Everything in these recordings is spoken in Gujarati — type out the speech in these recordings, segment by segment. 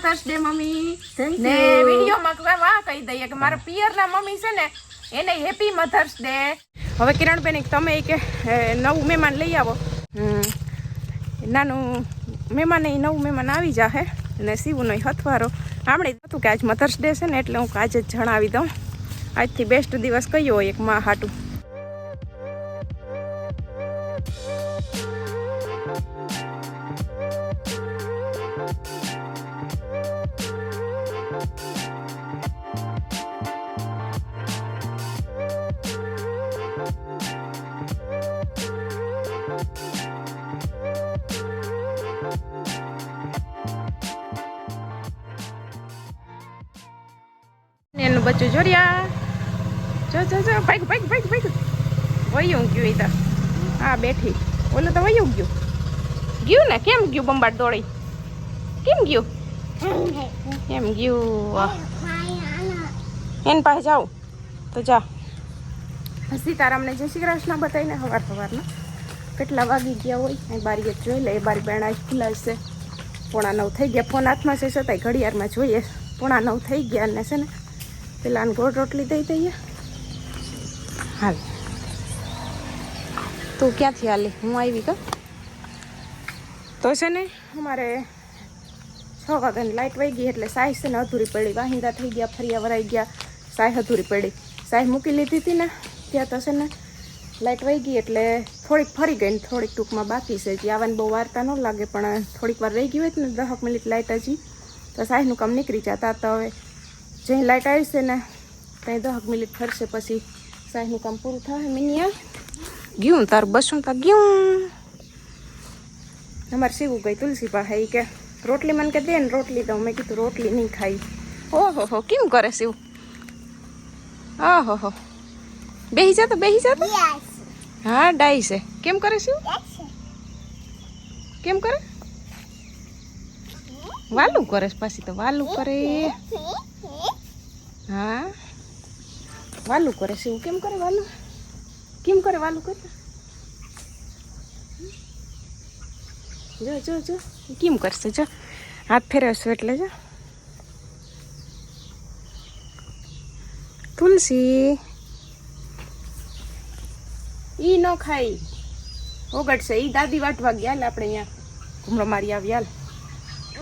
Mothers day mummy. ને વિડીયોમાં વાહ કહી દઈએ કે મારા પિયરના મમ્મી છે ને એને હેપી મધર્સ ડે. હવે કિરણબેન તમે કે નવું મહેમાન લઈ આવો. નાનું મહેમાન એ નવું મહેમાન આવી જાહે અને શિવનો હથવારો. આમણે હતું કે આજ મધર્સ ડે છે ને એટલે હું આજે જ જણાવી દઉં. આજથી બેસ્ટ દિવસ કયો હોય એક માં હાટું ને એનું બચ્ચું જોડ્યા. જો જો જો ભાઈ ભાઈ ભાઈ ભાઈ વયું ગયું એ તો. હા, બેઠી. ઓલું તો વયું ગયું. ગયું ને? કેમ ગયું બંબાટ દોડી? કેમ ગયું? એમ ગયું. એન પાસે જાઉં. તો જા. સીતારામને જય શ્રી કૃષ્ણ બતાવીને સવાર સવારના કેટલા વાગી ગયા હોય? અહીં બારીએ જોઈ લે, એ બારી બેણા જ ખુલાશે. પોણા નવ થઈ ગયા. ફોન હાથમાં છે છતાંય ઘડિયાળમાં જોઈએ. પોણા નવ થઈ ગયા ને છે ને. પેલા આને ગોળ રોટલી દઈ દઈએ. હાલ. તું ક્યાંથી હાલી? હું આવી કા તો છે ને? અમારે છ વાગ્યાની લાઇટ વહી ગઈ એટલે સાઈ છે ને અધૂરી પડી. વાહિંદા થઈ ગયા ફરિયા વરાઈ ગયા સાઈ અધૂરી પડી. સાઈ મૂકી લીધી હતી ને ત્યાં તો છે ને લાઇટ વહી ગઈ એટલે થોડીક ફરી ગઈ ને થોડીક ટૂંકમાં બાકી છે. જે આવવાની બહુ વાર્તા ન લાગે પણ થોડીક વાર રહી ગઈ હોય ને દહક મિનિટ લાઇટ હજી તો સાહેબનું કામ નીકળી જતા તો હવે જ્યાં લાઇટ આવીશે ને ત્યાં દસક મિનિટ ફરશે પછી સાઈનું કામ પૂરું થાય મિનિયા ગયું તાર બસું તા ગયું. અમારે શીવું ગઈ તુલસી પાસે કે, રોટલી મને કે દે ને રોટલી તો. મેં કીધું, રોટલી નહીં ખાઈ. ઓહો હો, કેમ કરે શિવ? ઓહો હો. બેહી જા તો, બેહી જા તો. હા, ડાઈ છે. કેમ કરે શિવ? કેમ કરે? વાલું કરે પાછી તો, વાલું કરે. હા? વાલું કરે છે એવું કેમ કરે વાલું? કેમ કરે વાલું કરે? જો જો જો કેમ કરશે જો? હાથ ફેરવશો એટલે જો. તુલસી. ઈ ન ખાઈ ઓગટશે ઈ દાદી વાટવા ગયા આપણે અહીંયા. ઘૂમરો મારી આવ્યા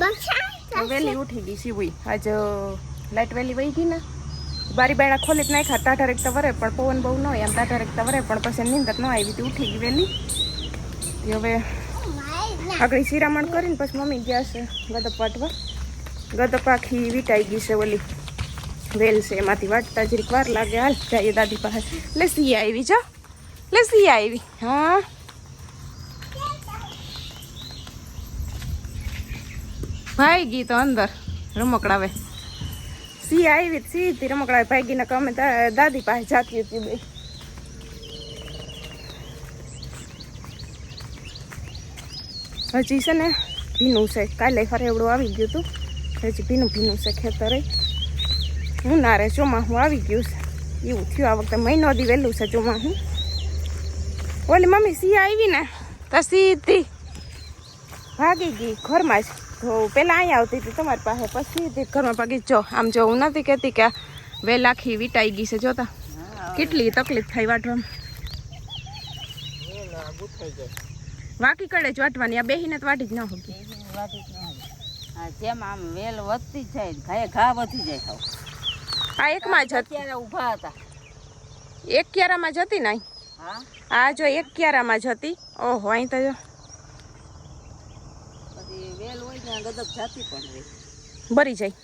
હાલ. વહેલી ઉઠી ગઈ સીવી આજ લાઇટ વહેલી વહી ગઈ ને? બારી બાયણા ખોલી જ નાખ્યા ટાઢા રેકતા પણ પવન બહુ ન હોય એમ ટાઢા રેકતા પણ પછી નીંદર ન આવી હતી, ઉઠી ગઈ વહેલી. હવે આગળ શિરામણ કરીને પછી મમ્મી ગયા છે ગદપ વાટવા. ગદપ આખી વીટાઈ ગઈ છે ઓલી વેલ છે, એમાંથી વાટતા જરીક વાર લાગે. હાલ, જઈએ દાદી પાસે. લે સી આવી, જા. લે સી આવી. હા. ભાઈ ગઈ તો અંદર રમકડાવે. સી આવી સીધી રમકડા ભાગીને અમે દાદી પાસે જાતી હતી બે. હજી છે ને ભીનું છે. કાલે ફરેવડું આવી ગયું હતું. હજી ભીનું ભીનું છે ખેતરે. હું ના રે, ચોમાહું આવી ગયું છે. એવું થયું આ વખતે મહિનો દી વહેલું છે ચોમાસું ઓલી મમ્મી સી આવી ને? તો સીધી ભાગી ગઈ ઘરમાં જ. તો પહેલાં અહીંયા આવતી હતી તમારી પાસે પછી ઘરમાં ભાગી જો આમ જો હું નથી કહેતી કે વેલ આખી વીટાઈ ગઈ છે જોતા કેટલી તકલીફ થાય વાટવામાં. વાકી કડે જ વાટવાની આ બેહીને તો વાટી જ ન હોય જેમ આમ વેલ વધતી જાય ઘાએ ઘા વધી જાય ખાવ. આ એકમાં જ અત્યારે ઊભા હતા. એક ક્યારામાં જ હતી ને અહીં. હા? આ જો એક ક્યારામાં જ હતી. ઓહો અહીં તો જો પછી વેલ હોય ને ગદક જાતી પણ રહી. ભરી જાય.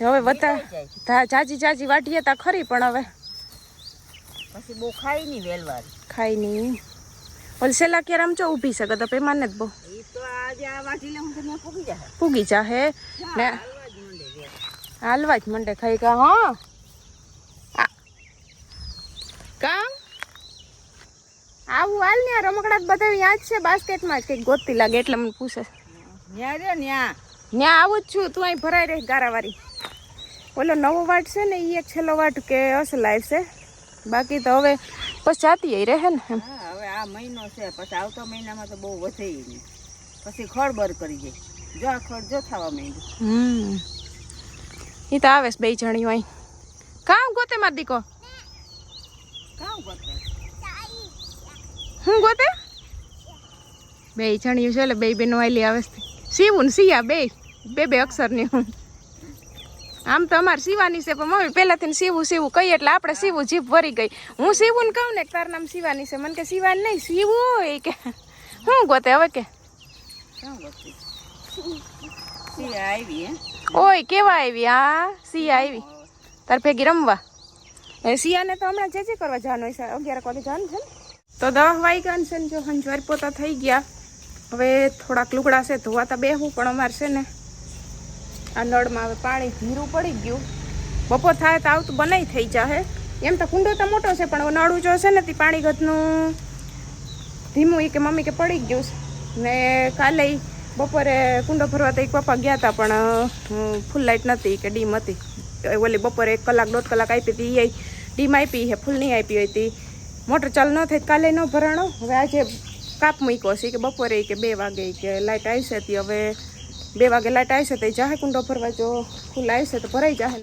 હવે વતા તા જાજી જાજી વાટીએ તા ખરી પણ હવે. પછી બહુ ખાઈ નહીં વેલવાળી. ખાઈ નહીં ઓલ સેલા ક્યારામ ચો ઊભી છે ગદપ એમાં જ બહુ. એ તો આજે આ વાટી લે હું તો પૂગી જાય પૂગી જાહે. ને હાલવા જ માંડે ખાઈ કા હા. કામ? આવું હાલ ને આ રમકડા તો બધા યાદ છે બાસ્કેટમાં જ કંઈક ગોતતી લાગે એટલે મને પૂછે. ન્યા રે ન્યા. ત્યાં આવું જ છું તું અહીં ભરાઈ રહે ગારાવાળી. ઓલો નવો વાટ છે ને એ એક છેલ્લો વાટ કે અસલ છે. બાકી તો હવે પછી જાતી રહે ને હા હવે આ મહિનો છે પછી આવતા મહિનામાં તો બહુ વધે નહીં. પછી ખળબર કરી જાય. જો આ ખડ જો થવા માંડ્યું. હમ. એ તો આવે છે બે જણી હોય કામ ગોતે માર દીકો? કામ ગોતે? હું ગોતે? બે જણીયું છે એટલે બે બેનો આયલી આવે છે. સીવું ને સિયા બે. બે બે અક્ષરની હું આમ તો અમારે સીવાની છે પણ મમ્મી પહેલાંથી સીવું સીવું કહીએ એટલે આપણે સીવું જીભ ભરી ગઈ. હું સીવું ને કહું ને તારું નામ સીવાની છે. મને કે સીવાની નહીં સીવું એ કે. હું ગોતે હવે કે? ઓય કેવા આવી? હા સિયા આવી. તાર ભેગી રમવા. એ સિયાને તો હમણાં જે જે કરવા જવાનું હોય છે અગિયાર કોલેજ જવાનું છે ને. તો દસ વાગ્યા છે ને જો હંજવાર પોતા થઈ ગયા. હવે થોડાક લુગડા છે ધોવાતા બેહવું પણ અમારે છે ને આ નળમાં હવે પાણી ધીરું પડી ગયું. બપોર થાય તો આવતું બનાવી થઈ જાહે. એમ તો કુંડો તો મોટો છે, પણ નળું જો છે ને તે પાણી ગતનું ધીમું એ કે મમ્મી કે પડી ગયું છે. ને કાલે બપોરે કુંડો ભરવા તો એક પપ્પા ગયા હતા પણ ફૂલ લાઇટ નથી કે ડીમ હતી. ઓલી બપોરે એક કલાક, દોઢ કલાક આપી હતી એ ડીમ આપી છે ફૂલ નહીં આપી હતી મોટર ચાલુ ન થઈ કાલે ન ભરાણો. હવે આજે કાપ મૂક્યો છે કે બપોરે કે બે વાગે કે લાઇટ આવશે તી હવે બે વાગે લાઇટ આવશે તો જાહે કુંડો ભરવા જો ફૂલ આવશે તો ભરાઈ જાહે.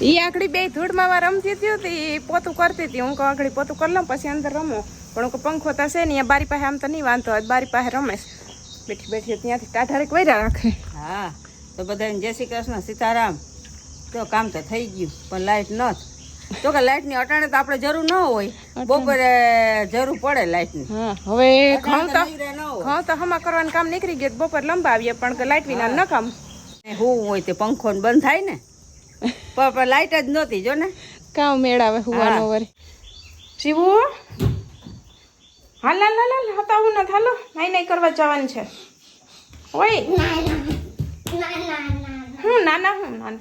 છે ઈ આકડી બે ધૂળમાં વાર રમતી હતી તે પોતું કરતી હતી. હું કહું આકડી પોતું કરી લઉં પછી અંદર રમો. પણ હું પંખો થશે છે ને બારી પાસે આમ તો નહીં વાંધો હોય બારી પાસે રમેશ બેઠી બેઠી ત્યાંથી ટાઢારે વૈરા રાખે. હા તો બધાને જય શ્રી કૃષ્ણ સીતારામ. તો કામ તો થઈ ગયું પણ લાઈટ નથ તો કે લાઈટની અટાણે તો આપણે જરૂર ન હોય. બપોરે જરૂર પડે લાઈટની હા હવે ઘઉં તો ન ઘઉં તો હમા કરવાનું કામ નીકળી ગયું તો બપોર લંબાવીએ પણ કે લાઇટ વિના ન કામ. હું હોય તે પંખો બંધ થાય ને. પણ લાઈટ જ નહોતી જો ને. કામ મેળાવે હુવાનો વરે. શિવુ હાલ હાલ હાલ હતા હું નથી હાલો. નાઈ નાઈ કરવા જવાનું છે. ઓય. હું નાના હું નાના.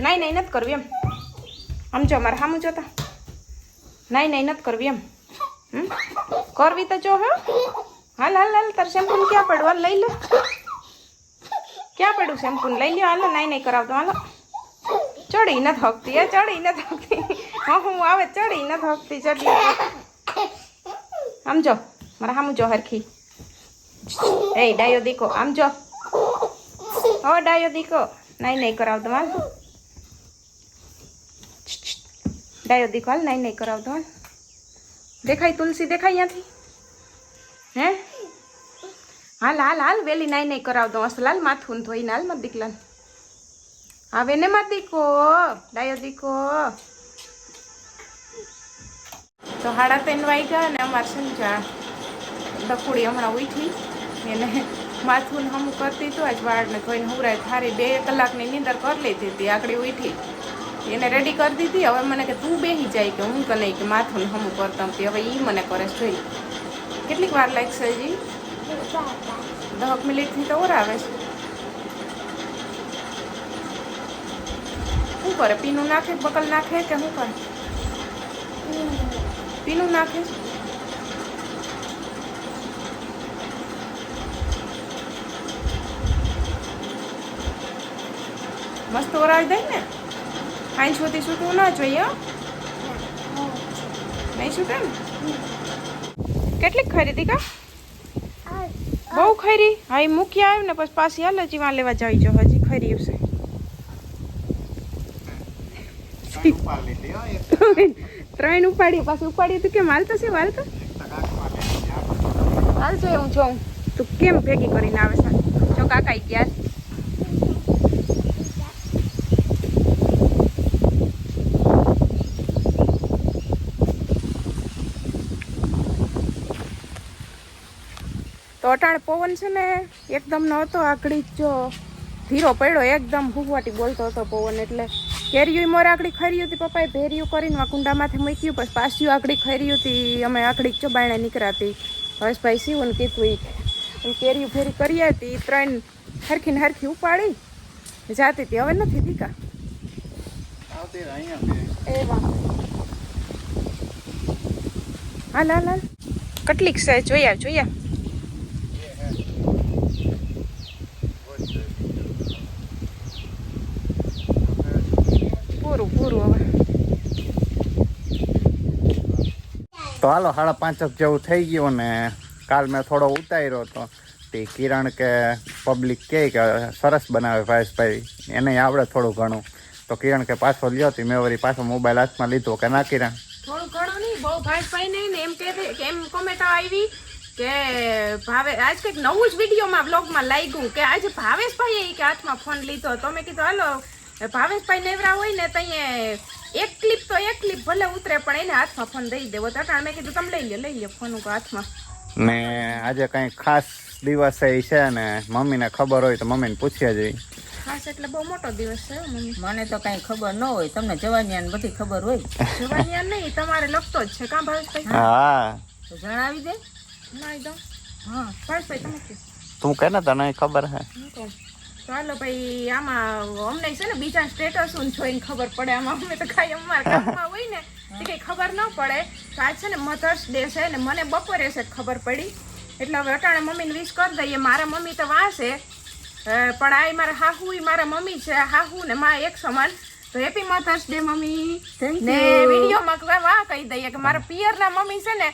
નાઈ નાઈ નથી કરવી એમ. આમ જો મારે સામું જોતા. નાઈ નાઈ નથી કરવી એમ. હમ? કરવી તો જો, હો. હાલ હાલ હાલ, તાર શેમ્પૂ ક્યાં પડ્યું? હાલ, લઈ લે. ક્યાં પડ્યું શેમ્પૂ લઈ લ્યો, હાલો, નાઈ નાઈ કરાવતો, હાલો. ચડી ન થકતી એ ચડી ન થકતી હા, હું આવે, ચડી ન થકતી ચડી આમ જો, મારા સામું જો હરખી. એ, ડાયો દીકો, આમ જો. હો, ડાયો દીકો. નાઈ નહીં કરાવતો, હાલ. ડાયો દીકો હાલ, નાઈ નહીં કરાવતો હાલ. દેખાય તુલસી દેખાય અહીંયાથી હે? હાલ હાલ હાલ, વેલી નાઈ નહીં કરાવતો. લાલ માથું ધોઈને હાલ મત દીકલાને આવે ને માર દીકો ડાયો દીકો તો હાડા ત્રણ વાગ્યા અને અમારે સંજા ડફુડી હમણાં ઉઠી. એને માથું હમ કરતી તો આજ વાળને ધોઈને હુરાય થારી બે કલાકની નીંદર કરી લીધી હતી આકડી ઉઠી. એને રેડી કરી દીધી. હવે મને કે તું બેસી જાય કે હું કે નહીં, કે માથું ને હમું કરતા હતી હવે એ મને કરે જોઈ. કેટલીક વાર લાગશે હજી? દહક મિનિટથી તો ઓર આવે છે. શું કરે? પીનું નાખે બકલ નાખે કે શું કરે? પીનું નાખે મસ્ત ઓરાવી દઈ ને? આઈ છોતી છૂટવું ના જોઈએ હો. નહીં છૂટે ને કેટલીક ખરીદી કા? બહુ ખરી? હા એ મૂકી આવ્યું ને પછી પાછી હાલ હજી વાં લેવા જઈ જો હજી ખરી આવશે ત્રણ ઉપાડી પાછી ઉપાડી તું કેમ? હાલતો છે હાલતો હાલ જો હું જોઉં. તું કેમ ભેગી કરીને આવે છે? જો કાકા ગયા. છે. અટાણે પવન છે ને એકદમ નો હતો આકડી જ ધીરો પડ્યો એકદમ હુગવાટી બોલતો હતો પવન એટલે. કેરીયું મોર આકડી ખરી હતી પપ્પાએ ભેરિયું કરીને આ કુંડામાંથી મૂક્યું પછી પાસ્યું આકડી ખરી હતી અમે આકડી ચો બાયણે નીકળાતી. હર્ષભાઈ શિવને કીધું એમ કેરીયું ફેરી કરી હતી ત્રણ હરખી ને હરખી ઉપાડી. જાતી હતી હવે નથી દીકા. એ વાહ. હાલ હાલ હાલ. કેટલીક છે જોયા જોયા પૂરું પૂરું હવે તો હાલો, સાડા પાંચક જેવું થઈ ગયું ને કાલ મેં થોડો ઉતાર્યો હતો. તે કિરણ કે પબ્લિક કહે કે સરસ બનાવે ભાવેશભાઈ, એને આવડે થોડું ઘણું. તો કિરણ કે પાછો લ્યો તી, મેં વળી પાછો મોબાઈલ હાથમાં લીધો કે ના કિરણ? થોડું ઘણું નહીં, બહુ ભાઈ ને ને એમ કે એમ કોમેન્ટ આવી કે ભાવે, આજ કંઈક નવું જ વિડીયોમાં બ્લોગમાં લાગ્યું કે આજે ભાવેશભાઈએ કે હાથમાં ફોન લીધો. તો મેં કીધું, હાલો, ભાવેશભાઈ નેવરા હોય ને તો અહીંયા એક ક્લિપ ભલે ઉતરે પણ એને હાથમાં ફોન દઈ દેવો. તો અટાણ મેં કીધું તમે લઈ લો લઈ લો ફોન ઉપર હાથમાં. ને આજે કંઈ ખાસ દિવસ એ છે ને મમ્મીને ખબર હોય તો મમ્મીને પૂછ્યા જઈ ખાસ એટલે બહુ મોટો દિવસ છે મમ્મી. મને તો કઈ ખબર ન હોય તમને જવાની બધી ખબર હોય. જોવાની નહીં તમારે લખતો જ છે કાં ભાઈ હા. તો જણાવી દે. ના દો હા ભાઈ તમે. તું કે ને તને ખબર હે. હું કહું. ચાલો ભાઈ આમાં અમને છે ને બીજા સ્ટેટસ જોઈને ખબર પડે. આમાં અમે તો કાંઈ અમારા કામમાં હોય ને તે કંઈ ખબર ન પડે. તો આજ છે ને મધર્સ ડે છે ને મને બપોરે છે ખબર પડી. એટલે હવે અટાણે મમ્મીને વિશ કરી દઈએ. મારા મમ્મી તો વાંચે પણ આ મારા હાહુ એ મારા મમ્મી છે. હાહુ ને માં એક સમાન. તો હેપી મધર્સ ડે મમ્મી. ને વિડીયોમાં વાહ કહી દઈએ કે મારા પિયરના મમ્મી છે ને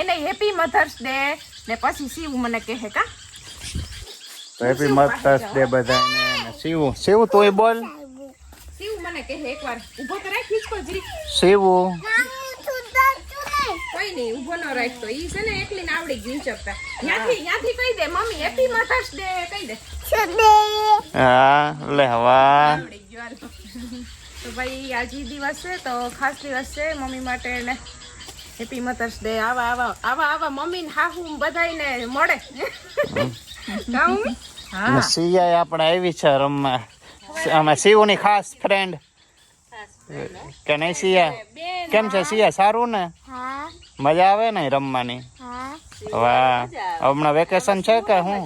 એને હેપી મધર્સ ડે ને પછી શિવ મને કહે કા? તો હેપી મધર્સ ડે બધાને શિવું. શિવું તું બોલ. શિવ મને કહે એકવાર ઊભો તો રાખ હિંચકો જરી શિવું. કોઈ નહીં ઊભો ન રાખતો ઈ છે ને એકલી ને આવડી ગયું ચપતા ત્યાંથી ત્યાંથી કહી દે મમ્મી હેપી મધર્સ ડે કહી દે. હા લે હવા. આવડી ગયું તો ભાઈ આજે દિવસ છે તો ખાસ દિવસ છે મમ્મી માટે ને. Happy mother's day. આવા આવા આવા આવા મમ્મી ને હાહુ બધાયને મળે. કા મમ્મી અને સિયા આપણે આવી છે રમવા. અમે શિવની ખાસ ફ્રેન્ડ કે નહીં સિયા કેમ છે સિયા સારું ને? હા. મજા આવે ને રમવાની? હા. વાહ. હમણાં વેકેશન છે કે હું?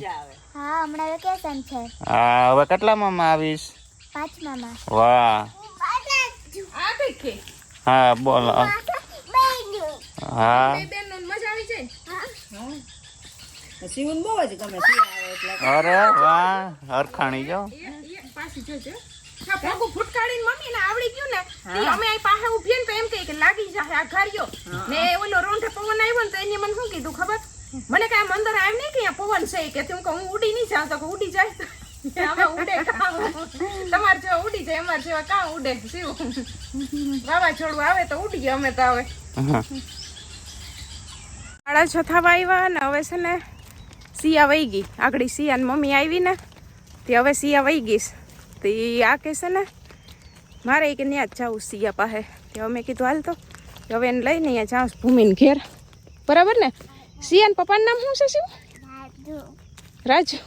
હા હમણાં વેકેશન છે. હા હવે કેટલામાં આવીશ? પાંચમામાં. વાહ. હા બોલો. હા બેન મજા આવી જાય શિવન બહુ જ ગમે અરે વાહ હરખાણી જો. પાછી જોજો મમ્મી ને આવડી ગયું ને અમે અહીં પાસે ઊભી ને તો એમ કહે કે લાગી જાય આ ઘાર્યો ને ઓલો રોંઢે પવન આવ્યો ને તો એને મને શું કીધું ખબર? મને કાંઈ અંદર આમ નહીં કે પવન છે કે તું કહું હું ઉડી નહીં જાઉં તો ઉડી જાય. અમે ઉડે તમારે જેવા ઉડી જાય અમારે જેવા કાં ઉડે? શું? વાવાઝોડું આવે તો ઉડીએ અમે તો હવે. સાડા છ થવા આવ્યા ને હવે છે ને સિયા વહી ગઈ. આગળ સિયાની મમ્મી આવી ને તે હવે સિયા વહી ગઈશ તે આ કે છે ને મારે કે ત્યાં જ જાઉં સિયા પાસે. તે હવે મેં કીધું હાલ તો હવે એને લઈને અહીંયા જાઉં ભૂમિને ઘેર. બરાબર ને? સિયા ને પપ્પાનું નામ શું છે શિવ? રાજુ.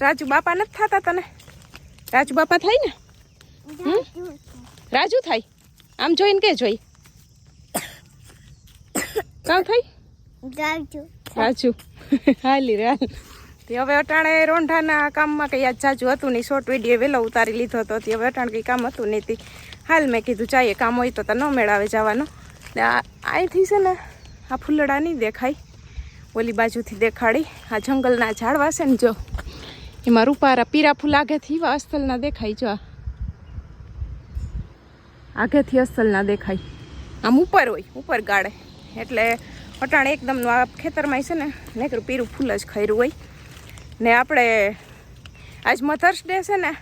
રાજુ. બાપા નથી થતા તને? રાજુ બાપા થાય ને? હમ? રાજુ થાય? આમ જોઈને કે જોઈ? કાં થાય? રાજુ. હાલી રે તે હવે અટાણે રોંઢાના કામમાં કંઈ આજ જાજુ હતું નહીં. શોર્ટ વીડિયો વહેલો ઉતારી લીધો હતો. તે હવે અટાણે કંઈ કામ હતું નહીં. હાલ મેં કીધું ચાઈએ કામ હોય તો તો ન મેળાવે જવાનું. ને અહીંથી છે ને, આ ફૂલડા નહીં દેખાય. ઓલી બાજુથી દેખાડી. આ જંગલના ઝાડવા છે ને જો, એમાં રૂપારા પીરા ફૂલ આગેથી એવા અસ્તલના દેખાય જો. આગેથી અસ્તલના દેખાય. આમ ઉપર હોય, ઉપર ગાળે. એટલે અટાણે એકદમનું આ ખેતરમાં છે ને, નેકરું પીરું ફૂલ જ ખર્યું હોય. ને આપણે આજ મધર્સ ડે છે ને,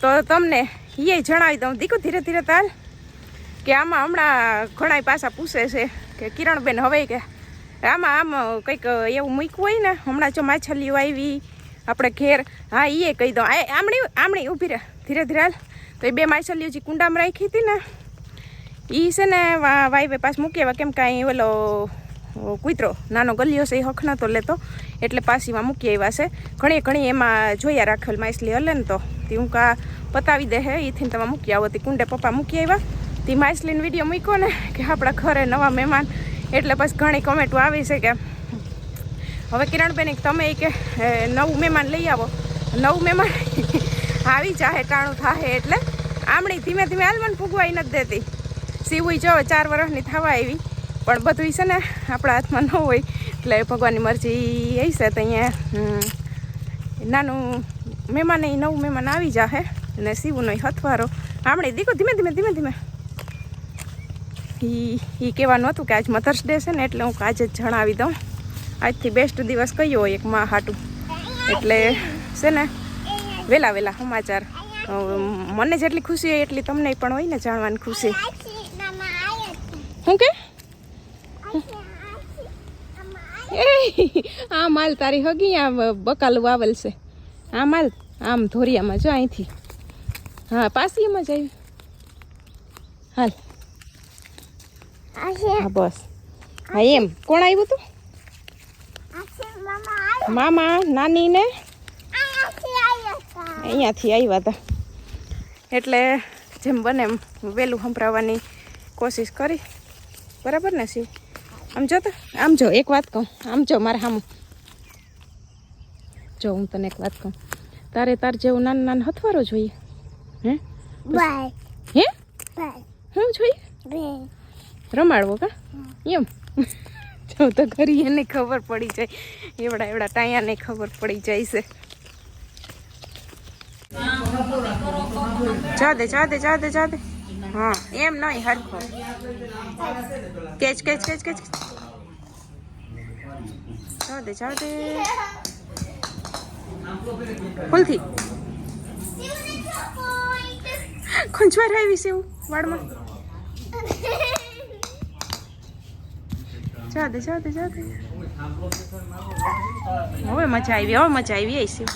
તો તમને એ જણાવી દઉં. દીકું, ધીરે ધીરે તાલ, કે આમાં હમણાં ઘણા પાછા પૂછે છે કે કિરણબેન હવે કે આમાં આમ કંઈક એવું મૂક્યું હોય ને, હમણાં જો માછલીઓ આવી, આપણે ઘેર, હા એ કહી આ આમણી આમણી ઊભી રહે. ધીરે ધીરે હાલ. તો એ બે માછલીઓ જે કુંડામાં રાખી હતી ને એ છે ને વાઈ પાસ મૂકી કેમ કાંઈ ઓલો કૂતરો, નાનો ગલિયો છે, એ હખ તો લેતો. એટલે પાસીમાં મૂકી આવ્યા છે. ઘણી ઘણી એમાં જોયા રાખેલ માછલી હલે ને તો. તે હું કા પતાવી દે હે એથી તમે મૂકી આવો. તે કુંડે પપ્પા મૂકી આવ્યા તે માછલીનો વીડિયો મૂક્યો ને કે આપણા ઘરે નવા મહેમાન. એટલે પછી ઘણી કોમેન્ટો આવી છે કે, હવે કિરણબેન તમે કે નવું મહેમાન લઈ આવો. નવું મહેમાન આવી જાહે, ટાણું થાહે એટલે. આમણી ધીમે ધીમે આલમન ફૂગવાઈ નથી દેતી. સીવું જો ચાર વર્ષની થવા આવી. પણ બધું છે ને આપણા હાથમાં ન હોય. એટલે ભગવાનની મરજી એ છે તો અહીંયા નાનું મહેમાન એ નવું મહેમાન આવી જાહે અને સીવુંનો હથવારો. આમણી દીકો ધીમે ધીમે ધીમે ધીમે. ઈ ઈ કહેવાનું હતું કે આજ મધર્સ ડે છે ને એટલે હું આજે જ જણાવી દઉં. આજથી બેસ્ટ દિવસ કયો હોય એક માં હાટું. એટલે છે ને વહેલા વહેલા સમાચાર. મને જેટલી ખુશી હોય એટલી તમને પણ હોય ને જાણવાની ખુશી. શું કે? એ આ માલ તારી હગી આ બકાલું વાવલ છે. આ માલ આમ ધોરિયામાં જો અહીંથી. હા પાસીમાં જ આવી. હાલ. હા બસ. હા એમ. કોણ આવ્યું તું? મામા નાની ને? અહીંયાથી આવ્યા હતા એટલે જેમ બને એમ વહેલું સંભળાવવાની કોશિશ કરી. બરાબર ને શિવ? આમ જો તો આમ જો એક વાત કહું આમ જો મારે સામું જો હું તને એક વાત કહું તારે તાર જેવું નાનું નાનું હથવારો જોઈએ. હે? હે? હું જોઈએ? રમાડવો કા? એમ? જો તો ખરી એને ખબર પડી જાય. એવડા એવડા ટાયાને ખબર પડી જાય છે. જા દે જા દે જા દે જા દે હા. એમ નહીં, હરખો. Catch catch catch catch. જા દે જા દે. ફૂલથી ખંચવાર આવી છે એવું, વાળમાં. જા દે જા દે જા દે. હવે મજા આવી, હવે મજા આવી આવીશું